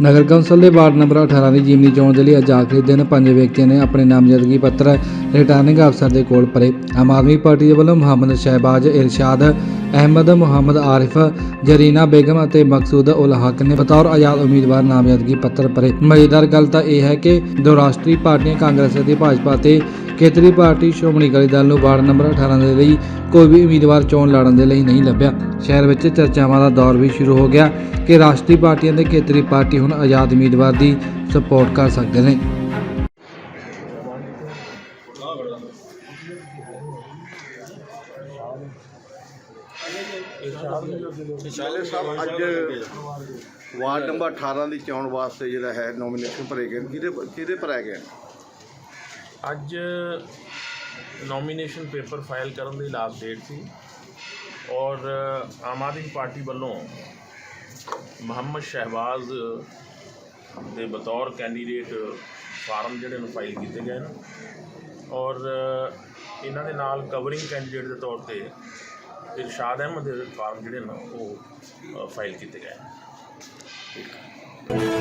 ਨਗਰ council ਦੇ ward number 18 ਦੀ ਜਿਮਨੀ ਚੋਣ ਦੇ ਲਈ ਅੱਜ ਆਖਰੀ ਦਿਨ ਪੰਜ ਵਿਅਕਤੀਆਂ ਨੇ ਆਪਣੇ ਨਾਮਜ਼ਦਗੀ ਪੱਤਰ ਰਿਟਰਨਿੰਗ ਅਫਸਰ ਦੇ ਕੋਲ ਭਰੇ ਆਮ ਆਦਮੀ ਪਾਰਟੀ ਦੇ ਵੱਲੋਂ ਮੁਹੰਮਦ ਸ਼ਹਿਬਾਜ਼, ਇਰਸ਼ਾਦ, ਅਹਿਮਦ, ਮੁਹੰਮਦ ਆਰਿਫ, ਜਰੀਨਾ ਬੇਗਮ ਅਤੇ ਮਕਸੂਦ ਉਲ ਹਕ ਨੇ ਬਤੌਰ ਆਜ਼ਾਦ ਉਮੀਦਵਾਰ ਨਾਮਜ਼ਦਗੀ ਪੱਤਰ ਭਰੇ ਮਜ਼ੇਦਾਰ ਗੱਲ ਤਾਂ ਇਹ ਹੈ ਕਿ ਦੋ ਰਾਸ਼ਟਰੀ ਪਾਰਟੀਆਂ, ਕਾਂਗਰਸ ਅਤੇ ਭਾਜਪਾ ਤੇ ਖੇਤਰੀ ਪਾਰਟੀ ਸ਼੍ਰੋਮਣੀ ਅਕਾਲੀ ਦਲ ਨੂੰ ਵਾਰਡ ਨੰਬਰ 18 ਦੇ ਲਈ ਕੋਈ ਵੀ ਉਮੀਦਵਾਰ ਚੋਣ ਲੜਨ ਦੇ ਲਈ ਨਹੀਂ ਲੱਭਿਆ। ਸ਼ਹਿਰ ਵਿੱਚ ਚਰਚਾਵਾਂ ਦਾ ਦੌਰ ਵੀ ਸ਼ੁਰੂ ਹੋ ਗਿਆ ਕਿ ਰਾਸ਼ਟਰੀ ਪਾਰਟੀਆਂ ਤੇ ਖੇਤਰੀ ਪਾਰਟੀ ਹੁਣ ਆਜ਼ਾਦ ਉਮੀਦਵਾਰ ਦੀ ਸਪੋਰਟ ਕਰ ਸਕਦੇ ਨੇ। ਸ਼ਾਲੇ ਸਾਹਿਬ, ਅੱਜ ਵਾਰਡ ਨੰਬਰ 18 ਦੀ ਚੋਣ ਵਾਸਤੇ ਜਿਹੜਾ ਹੈ ਨੋਮੀਨੇਸ਼ਨ ਭਰੇ ਗਏ ਨੇ। ਕਿਹਦੇ ਕਿਹਦੇ ਭਰਾਏ ਗਏ ਨੇ? ਅੱਜ ਨੋਮੀਨੇਸ਼ਨ ਪੇਪਰ ਫਾਈਲ ਕਰਨ ਦੀ ਲਾਸਟ ਡੇਟ ਸੀ ਔਰ ਆਮ ਆਦਮੀ ਪਾਰਟੀ ਵੱਲੋਂ ਮੁਹੰਮਦ ਸ਼ਹਿਬਾਜ਼ ਦੇ ਬਤੌਰ ਕੈਂਡੀਡੇਟ ਫਾਰਮ ਜਿਹੜੇ ਨੂੰ ਫਾਈਲ ਕੀਤੇ ਗਏ ਨੇ ਔਰ ਇਹਨਾਂ ਦੇ ਨਾਲ ਕਵਰਿੰਗ ਕੈਂਡੀਡੇਟ ਦੇ ਤੌਰ ਤੇ ਇਰਸ਼ਾਦ ਅਹਿਮਦ ਦੇ ਫਾਰਮ ਜਿਹੜੇ ਨੇ ਉਹ ਫਾਈਲ ਕੀਤੇ ਗਏ ਨੇ।